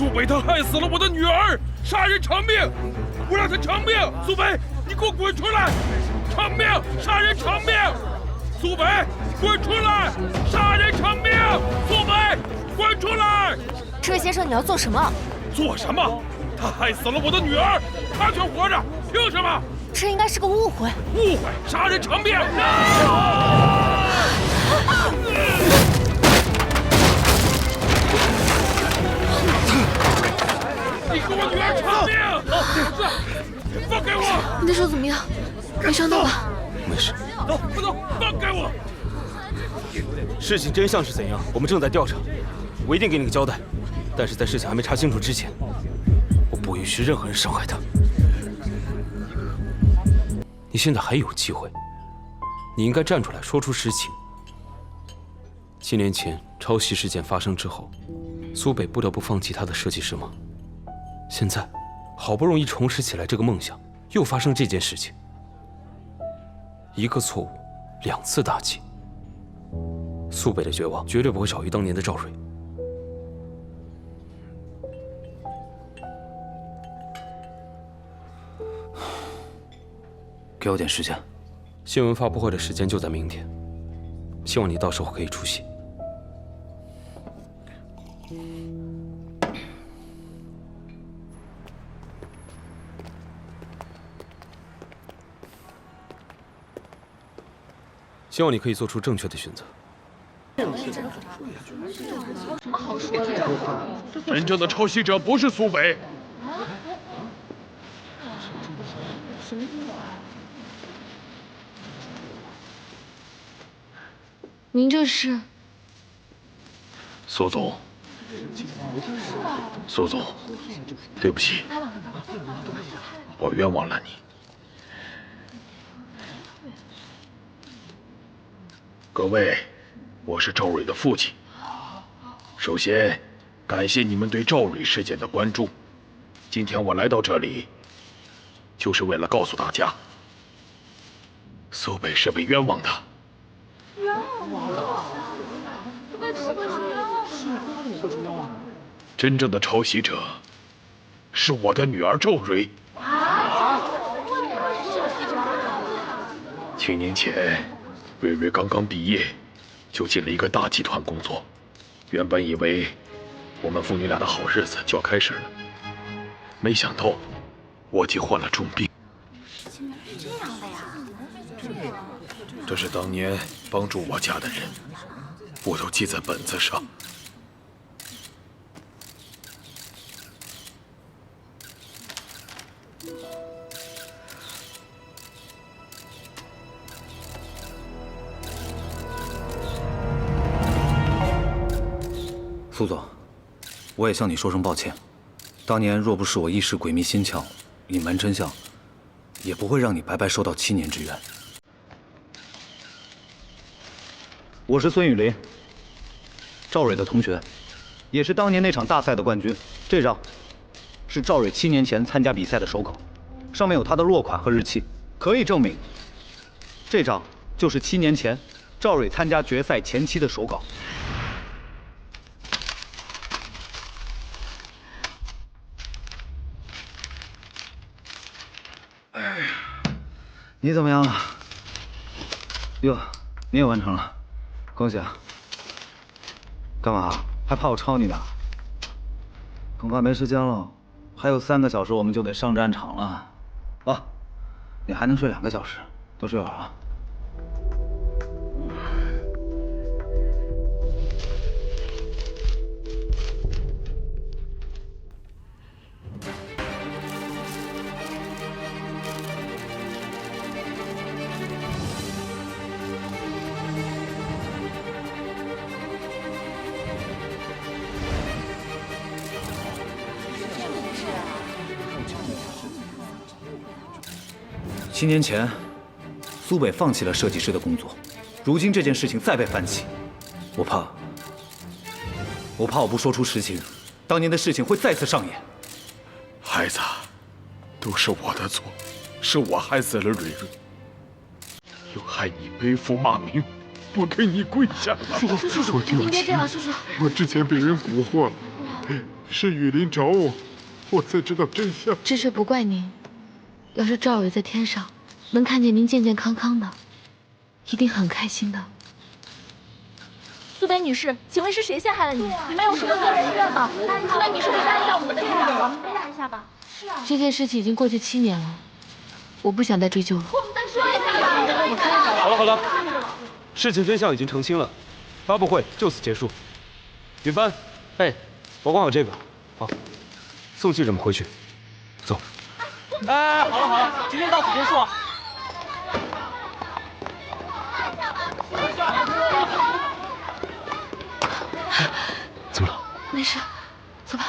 苏北他害死了我的女儿，杀人偿命！我让他偿命！苏北，你给我滚出来！偿命！杀人偿命！苏北，滚出来！杀人偿命！苏北，滚出来！这位先生，你要做什么？做什么？他害死了我的女儿，他却活着，凭什么？这应该是个误会。误会！杀人偿命！你给我女儿偿命！放开我！你的手怎么样？没伤到吧？没事。走，快走！放开我！事情真相是怎样？我们正在调查，我一定给你个交代。但是在事情还没查清楚之前，我不允许任何人伤害他。你现在还有机会，你应该站出来说出实情。七年前抄袭事件发生之后，苏北不得不放弃他的设计师梦。现在，好不容易重拾起来这个梦想，又发生这件事情。一个错误，两次打击。苏北的绝望绝对不会少于当年的赵蕊。给我点时间，新闻发布会的时间就在明天，希望你到时候可以出席。希望你可以做出正确的选择。真正的抄袭者不是苏北。您这是？苏总，苏总，对不起，我冤枉了你。各位，我是赵蕊的父亲。首先，感谢你们对赵蕊事件的关注。今天我来到这里，就是为了告诉大家，苏北是被冤枉的。冤枉？真正的抄袭者是我的女儿赵蕊。七年前，蕊蕊刚刚毕业，就进了一个大集团工作。原本以为我们父女俩的好日子就要开始了，没想到我竟患了重病。这样的呀？这是当年帮助我家的人，我都记在本子上。苏总，我也向你说声抱歉。当年若不是我一时鬼迷心窍，隐瞒真相，也不会让你白白受到七年之冤。我是孙雨林，赵蕊的同学，也是当年那场大赛的冠军。这张是赵蕊七年前参加比赛的手稿，上面有她的落款和日期，可以证明这张就是七年前赵蕊参加决赛前期的手稿。你怎么样了？哟，你也完成了，恭喜啊！干嘛？还怕我抄你的？恐怕没时间了，还有三个小时我们就得上战场了。啊，你还能睡两个小时，多睡会儿啊。七年前，苏北放弃了设计师的工作，如今这件事情再被翻起，我怕，我怕我不说出实情，当年的事情会再次上演。孩子，都是我的错，是我害死了蕊蕊，又害你背负骂名，我给你跪下了。叔叔，叔叔，您别这样，叔叔。我之前被人蛊惑了，是雨林找我，我才知道真相。这事不怪您。要是赵伟在天上能看见您健健康康的，一定很开心的。苏北女士，请问是谁陷害了你？你们有什么个人恩怨吗？苏北女士，回答一下我们的回答一下吧。是啊，这件事情已经过去七年了，我不想再追究了。我们再说一下吧。好了好了，事情真相已经澄清了，发布会就此结束。云帆，哎，保管好这个，好，送记者们回去，走。哎，好了好了，今天到此结束。怎么了？没事，走吧。